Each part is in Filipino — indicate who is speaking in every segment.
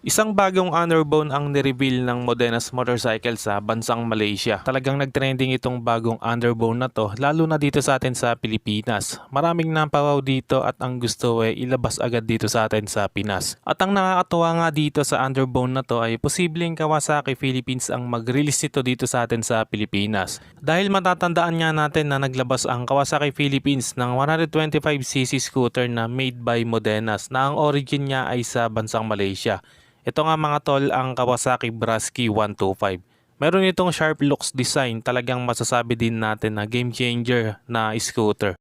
Speaker 1: Isang bagong underbone ang nireveal ng Modenas Motorcycle sa bansang Malaysia. Talagang nagtrending itong bagong underbone na to, lalo na dito sa atin sa Pilipinas. Maraming napawaw dito at ang gusto ay ilabas agad dito sa atin sa Pinas. At ang nakakatuwa nga dito sa underbone na to ay posibleng Kawasaki Philippines ang mag-release nito dito sa atin sa Pilipinas. Dahil matatandaan nga natin na naglabas ang Kawasaki Philippines ng 125cc scooter na made by Modenas na ang origin niya ay sa bansang Malaysia. Ito nga mga tol ang Kawasaki Brasky 125. Meron itong sharp looks design, talagang masasabi din natin na game changer na scooter.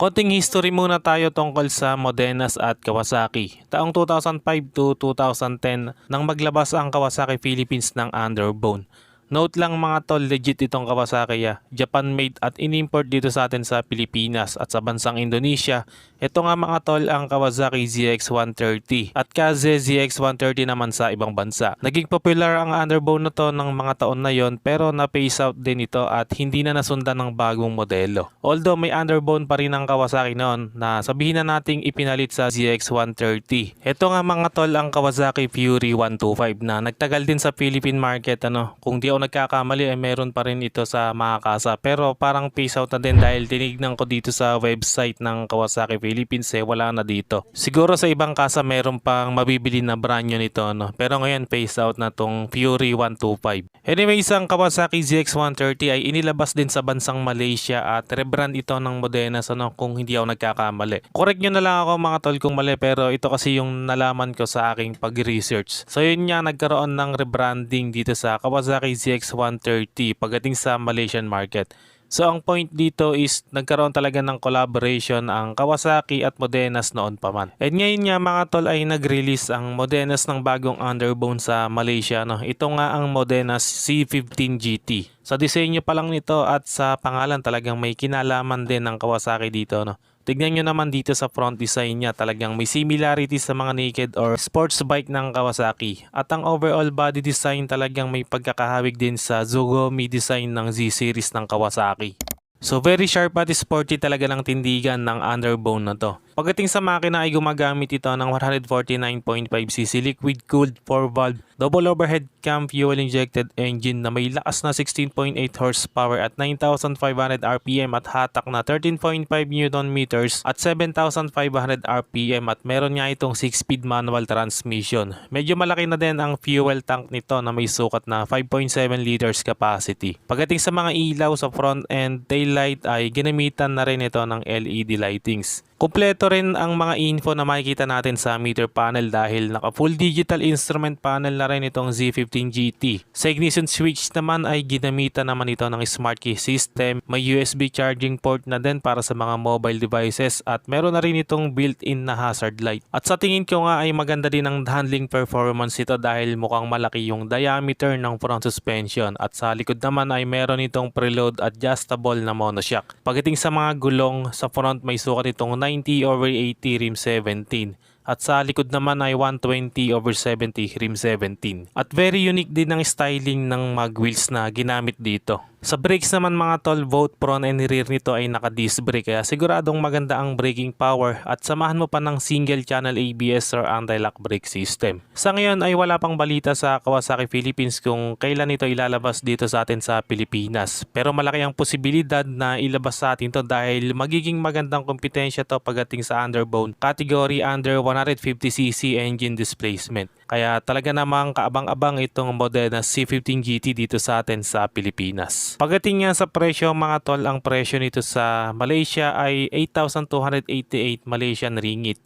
Speaker 1: Konting history muna tayo tungkol sa Modenas at Kawasaki. Taong 2005 to 2010 nang maglabas ang Kawasaki Philippines ng Underbone. Note lang mga tol, legit itong Kawasaki ya. Japan made at inimport dito sa atin sa Pilipinas at sa bansang Indonesia. Ito nga mga tol ang Kawasaki ZX130 at Kaze ZX130 naman sa ibang bansa. Naging popular ang underbone na to ng mga taon na yon pero na-phase out din ito at hindi na nasundan ng bagong modelo. Although may underbone pa rin ang Kawasaki noon na sabihin na nating ipinalit sa ZX130. Ito nga mga tol ang Kawasaki Fury 125 na nagtagal din sa Philippine market ano. Kung di ako nagkakamali ay meron pa rin ito sa mga kasa pero parang phase out na din dahil tinignan ko dito sa website ng Kawasaki Philippines eh wala na dito. Siguro sa ibang kasa meron pang mabibili na brand new nito no. Pero ngayon phase out na tong Fury 125. Anyway, isang Kawasaki ZX130 ay inilabas din sa bansang Malaysia at rebrand ito ng Modenas ano kung hindi ako nagkakamali. Correct nyo na lang ako mga tol kung mali pero ito kasi yung nalaman ko sa aking pag-research. So yun nga nagkaroon ng rebranding dito sa Kawasaki ZX130 pagdating sa Malaysian market. So ang point dito is nagkaroon talaga ng collaboration ang Kawasaki at Modenas noon pa man. And ngayon nga mga tol ay nag-release ang Modenas ng bagong underbone sa Malaysia. No? Ito nga ang Modenas C15 GT. Sa disenyo pa lang nito at sa pangalan talagang may kinalaman din ng Kawasaki dito. No? Tignan nyo naman dito sa front design niya talagang may similarity sa mga naked or sports bike ng Kawasaki. At ang overall body design talagang may pagkakahawig din sa Zogomi design ng Z-series ng Kawasaki. So very sharp at sporty talaga ng tindigan ng underbone na to. Pagdating sa makina ay gumagamit ito ng 149.5cc liquid cooled 4-valve double overhead cam fuel injected engine na may lakas na 16.8 horsepower at 9,500 RPM at hatak na 13.5 Nm at 7,500 RPM at meron nga itong 6-speed manual transmission. Medyo malaki na din ang fuel tank nito na may sukat na 5.7 liters capacity. Pagdating sa mga ilaw sa front end tail ay ginamitan na rin ito ng LED lightings. Kumpleto rin ang mga info na makikita natin sa meter panel dahil naka full digital instrument panel na rin itong Z15 GT. Sa ignition switch naman ay ginamitan naman ito ng smart key system. May USB charging port na din para sa mga mobile devices at meron na rin itong built-in na hazard light. At sa tingin ko nga ay maganda din ang handling performance ito dahil mukhang malaki yung diameter ng front suspension at sa likod naman ay meron itong preload adjustable na monoshock. Pagdating sa mga gulong sa front may sukat itong 90 over 80 rim 17 at sa likod naman ay 120 over 70 rim 17. At very unique din ang styling ng mag wheels na ginamit dito. Sa brakes naman mga tol, both front and rear nito ay naka-disc brake kaya siguradong maganda ang braking power at samahan mo pa ng single channel ABS or anti-lock brake system. Sa ngayon ay wala pang balita sa Kawasaki Philippines kung kailan ito ilalabas dito sa atin sa Pilipinas. Pero malaki ang posibilidad na ilabas sa atin to dahil magiging magandang kompetensya to pagdating sa underbone category under 150cc engine displacement. Kaya talaga namang kaabang-abang itong Modena C15 GT dito sa atin sa Pilipinas. Pagdating nga sa presyo mga tol, ang presyo nito sa Malaysia ay 8,288 Malaysian ringgit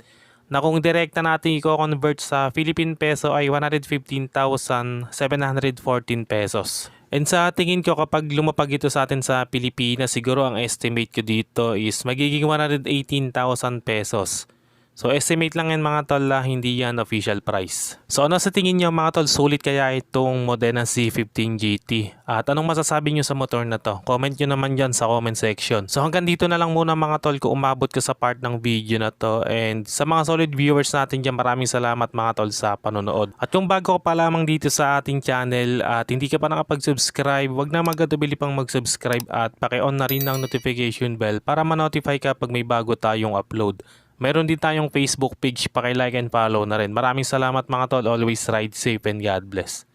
Speaker 1: na kung direkta natin i-convert sa Philippine peso ay 115,714 pesos. And sa tingin ko kapag lumapag ito sa atin sa Pilipinas, siguro ang estimate ko dito is magiging 118,000 pesos. So estimate lang yan mga tol, ah, hindi yan official price. So ano sa tingin nyo mga tol, sulit kaya itong Modena C15 GT? At anong masasabi nyo sa motor na to? Comment nyo naman dyan sa comment section. So hanggang dito na lang muna mga tol kung umabot ka sa part ng video na to. And sa mga solid viewers natin dyan, maraming salamat mga tol sa panonood. At kung bago ka pa lamang dito sa ating channel at hindi ka pa nakapag-subscribe, wag na magatubili pang mag-subscribe at paki-on na rin ang notification bell para ma-notify ka pag may bago tayong upload. Meron din tayong Facebook page, paki-like and follow na rin. Maraming salamat mga tol, always ride safe and God bless.